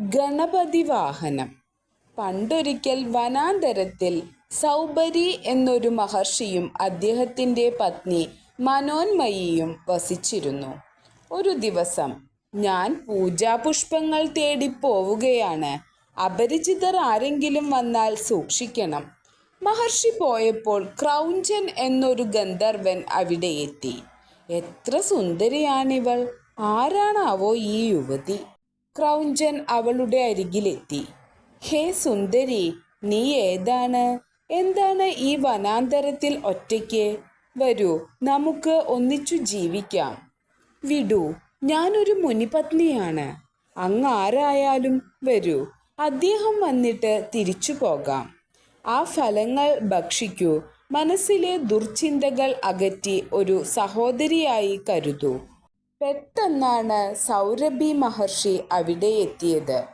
ഗണപതി വാഹനം പണ്ടൊരിക്കൽ വനാന്തരത്തിൽ സൗബരി എന്നൊരു മഹർഷിയും അദ്ദേഹത്തിന്റെ പത്നി മനോന്മയിയും വസിച്ചിരുന്നു. ഒരു ദിവസം ഞാൻ പൂജാപുഷ്പങ്ങൾ തേടി പോവുകയാണ്. അപരിചിതർ ആരെങ്കിലും വന്നാൽ സൂക്ഷിക്കണം. മഹർഷി പോയപ്പോൾ ക്രൗഞ്ചൻ എന്നൊരു ഗന്ധർവൻ അവിടെ എത്തി. എത്ര സുന്ദരിയാണിവൾ. ആരാണാവോ ഈ യുവതി? ക്രൗഞ്ചൻ അവളുടെ അരികിലെത്തി. ഹേ സുന്ദരി നീ ഏതാണ്? എന്താണ് ഈ വനാന്തരത്തിൽ ഒറ്റയ്ക്ക്? വരൂ നമുക്ക് ഒന്നിച്ചു ജീവിക്കാം. വിടൂ ഞാനൊരു മുനിപത്നിയാണ്. അങ്ങ് ആരായാലും വരൂ അദ്ദേഹം വന്നിട്ട് തിരിച്ചു പോകാം. ആ ഫലങ്ങൾ ഭക്ഷിക്കൂ മനസ്സിലെ ദുർചിന്തകൾ അകറ്റി ഒരു സഹോദരിയായി കരുതൂ. പെട്ടെന്നാണ് സൗരഭി മഹർഷി അവിടെ എത്തിയത്.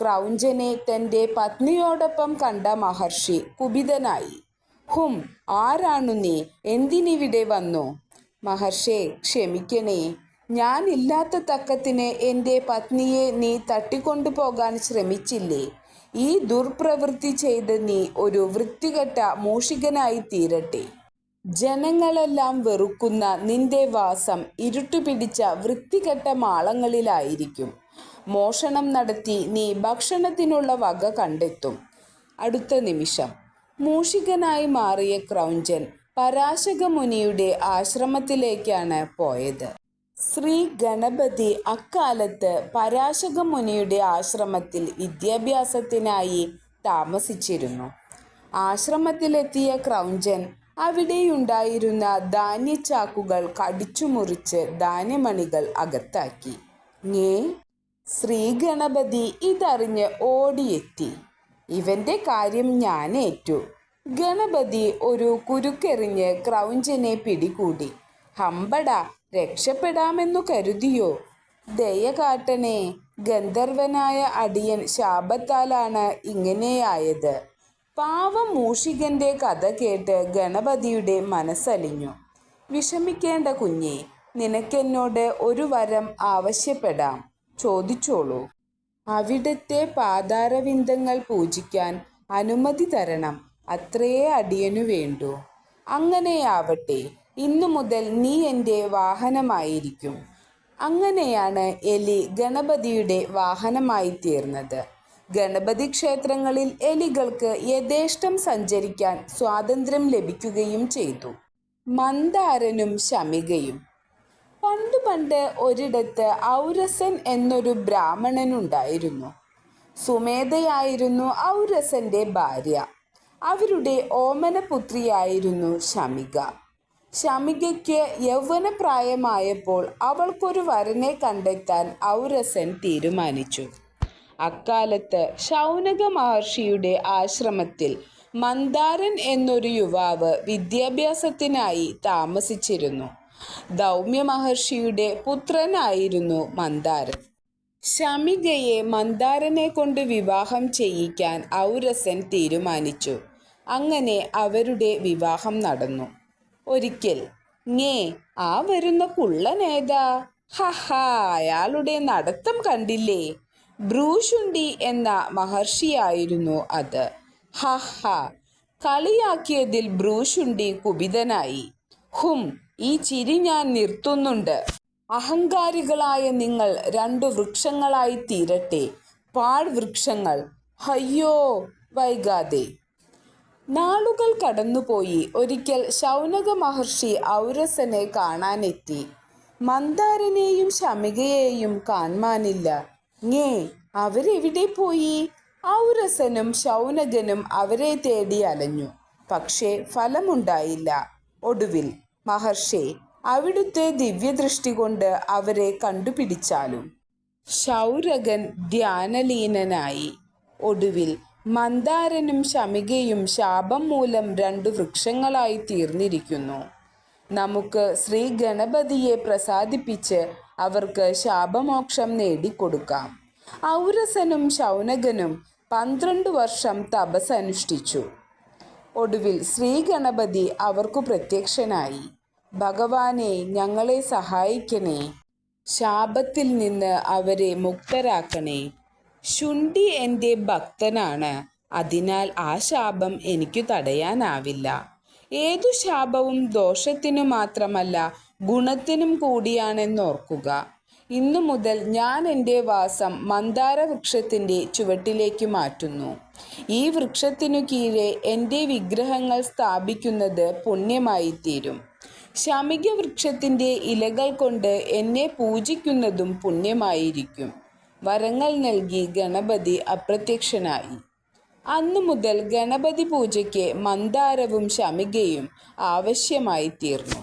ക്രൗഞ്ചനെ തന്റെ പത്നിയോടൊപ്പം കണ്ട മഹർഷി കുപിതനായി. ഹും ആരാണു നീ? എന്തിനിവിടെ വന്നു? മഹർഷേ ക്ഷമിക്കണേ. ഞാനില്ലാത്ത തക്കത്തിന് എന്റെ പത്നിയെ നീ തട്ടിക്കൊണ്ടുപോകാൻ ശ്രമിച്ചില്ലേ? ഈ ദുർപ്രവൃത്തി ചെയ്ത് നീ ഒരു വൃത്തികെട്ട മൂഷികനായി തീരട്ടെ. ജനങ്ങളെല്ലാം വെറുക്കുന്ന നിന്റെ വാസം ഇരുട്ടുപിടിച്ച വൃത്തികെട്ട മാളങ്ങളിലായിരിക്കും. മോഷണം നടത്തി നീ ഭക്ഷണത്തിനുള്ള വക കണ്ടെത്തും. അടുത്ത നിമിഷം. മൂഷികനായി മാറിയ ക്രൗഞ്ചൻ പരാശക മുനിയുടെ ആശ്രമത്തിലേക്കാണ് പോയത്. ശ്രീ ഗണപതി അക്കാലത്ത് പരാശക മുനിയുടെ ആശ്രമത്തിൽ വിദ്യാഭ്യാസത്തിനായി താമസിച്ചിരുന്നു. ആശ്രമത്തിലെത്തിയ ക്രൗഞ്ചൻ അവിടെയുണ്ടായിരുന്ന ധാന്യച്ചാക്കുകൾ കടിച്ചു മുറിച്ച് ധാന്യമണികൾ അകത്താക്കി. ഞേ ശ്രീ ഗണപതി ഇതറിഞ്ഞ് ഓടിയെത്തി. ഇവന്റെ കാര്യം ഞാൻ ഏറ്റു ഗണപതി ഒരു കുരുക്കെറിഞ്ഞ് ക്രൗഞ്ചനെ പിടികൂടി. ഹമ്പട രക്ഷപ്പെടാമെന്നു കരുതിയോ? ദയ ഗന്ധർവനായ അടിയൻ ശാപത്താലാണ് ഇങ്ങനെയായത്. പാവം മൂഷികന്റെ കഥ കേട്ട് ഗണപതിയുടെ മനസ്സലിഞ്ഞു. വിഷമിക്കേണ്ട കുഞ്ഞെ നിനക്കെന്നോട് ഒരു വരം ആവശ്യപ്പെടാം. ചോദിച്ചോളൂ. അവിടുത്തെ പാതാരവിന്ദങ്ങൾ പൂജിക്കാൻ അനുമതി തരണം. അത്രയേ അടിയനു വേണ്ടു. അങ്ങനെയാവട്ടെ ഇന്നു മുതൽ നീ എന്റെ വാഹനമായിരിക്കും. അങ്ങനെയാണ് എലി ഗണപതിയുടെ വാഹനമായി തീർന്നത് ഗണപതി ക്ഷേത്രങ്ങളിൽ എലികൾക്ക് യഥേഷ്ടം സഞ്ചരിക്കാൻ സ്വാതന്ത്ര്യം ലഭിക്കുകയും ചെയ്തു. മന്ദാരനും ശമികയും. പണ്ട് പണ്ട് ഒരിടത്ത് ഔരസൻ എന്നൊരു ബ്രാഹ്മണനുണ്ടായിരുന്നു. സുമേധയായിരുന്നു ഔരസന്റെ ഭാര്യ. അവരുടെ ഓമനപുത്രിയായിരുന്നു ശമിക. ശമികയ്ക്ക് യൗവനപ്രായമായപ്പോൾ അവൾക്കൊരു വരനെ കണ്ടെത്താൻ ഔരസൻ തീരുമാനിച്ചു. അക്കാലത്ത് ശൗനക മഹർഷിയുടെ ആശ്രമത്തിൽ മന്ദാരൻ എന്നൊരു യുവാവ് വിദ്യാഭ്യാസത്തിനായി താമസിച്ചിരുന്നു. ദൗമ്യ മഹർഷിയുടെ പുത്രനായിരുന്നു മന്ദാരൻ. ശമികയെ മന്ദാരനെ കൊണ്ട് വിവാഹം ചെയ്യിക്കാൻ ഔരസൻ തീരുമാനിച്ചു. അങ്ങനെ അവരുടെ വിവാഹം നടന്നു. ഒരിക്കൽ ഞേ ആ വരുന്ന കുള്ളനേതാ? ഹഹ അയാളുടെ നടത്തം കണ്ടില്ലേ? ബ്രൂഷുണ്ടി എന്ന മഹർഷിയായിരുന്നു അത്. ഹഹ കളിയാക്കിയതിൽ ബ്രൂഷുണ്ടി കുപിതനായി. ഹും ഈ ചിരി ഞാൻ നിർത്തുന്നുണ്ട്. അഹങ്കാരികളായ നിങ്ങൾ രണ്ടു വൃക്ഷങ്ങളായി തീരട്ടെ. പാഴ്വൃക്ഷങ്ങൾ ഹയ്യോ വൈകാതെ. നാളുകൾ കടന്നുപോയി. ഒരിക്കൽ ശൗനക മഹർഷി ഔരസനെ കാണാനെത്തി. മന്ദാരനെയും ശമികയെയും കാണാനില്ല ഞേ അവരെവിടെ പോയി? ഔരസനും ശൗനകനും അവരെ തേടി അലഞ്ഞു. പക്ഷേ ഫലമുണ്ടായില്ല. ഒടുവിൽ മഹർഷി അവിടുത്തെ ദിവ്യദൃഷ്ടി കൊണ്ട് അവരെ കണ്ടുപിടിച്ചാലും. ശൗരകൻ ധ്യാനലീനനായി. ഒടുവിൽ മന്ദാരനും ശമികയും ശാപം മൂലം രണ്ടു വൃക്ഷങ്ങളായി തീർന്നിരിക്കുന്നു. നമുക്ക് ശ്രീ ഗണപതിയെ പ്രസാദിപ്പിച്ച് അവർക്ക് ശാപമോക്ഷം നേടിക്കൊടുക്കാം. ഔരസനും ശൗനകനും പന്ത്രണ്ട് വർഷം തപസ് അനുഷ്ഠിച്ചു ഒടുവിൽ ശ്രീഗണപതി അവർക്കു പ്രത്യക്ഷനായി. ഭഗവാനെ ഞങ്ങളെ സഹായിക്കണേ. ശാപത്തിൽ നിന്ന് അവരെ മുക്തരാക്കണേ. ശുണ്ഠി എന്റെ ഭക്തനാണ്. അതിനാൽ ആ ശാപം എനിക്കു തടയാനാവില്ല. ഏതു ശാപവും ദോഷത്തിനു മാത്രമല്ല ഗുണത്തിനും കൂടിയാണെന്നോർക്കുക. ഇന്നു മുതൽ ഞാൻ എന്റെ വാസം മന്ദാര വൃക്ഷത്തിന്റെ ചുവട്ടിലേക്ക് മാറ്റുന്നു. ഈ വൃക്ഷത്തിനു കീഴെ എന്റെ വിഗ്രഹങ്ങൾ സ്ഥാപിക്കുന്നത് പുണ്യമായി തീരും ശമിക വൃക്ഷത്തിന്റെ ഇലകൾ കൊണ്ട് എന്നെ പൂജിക്കുന്നതും പുണ്യമായിരിക്കും. വരങ്ങൾ നൽകി ഗണപതി അപ്രത്യക്ഷനായി. അന്നു മുതൽ ഗണപതി പൂജയ്ക്ക് മന്ദാരവും ശമികയും ആവശ്യമായി തീർന്നു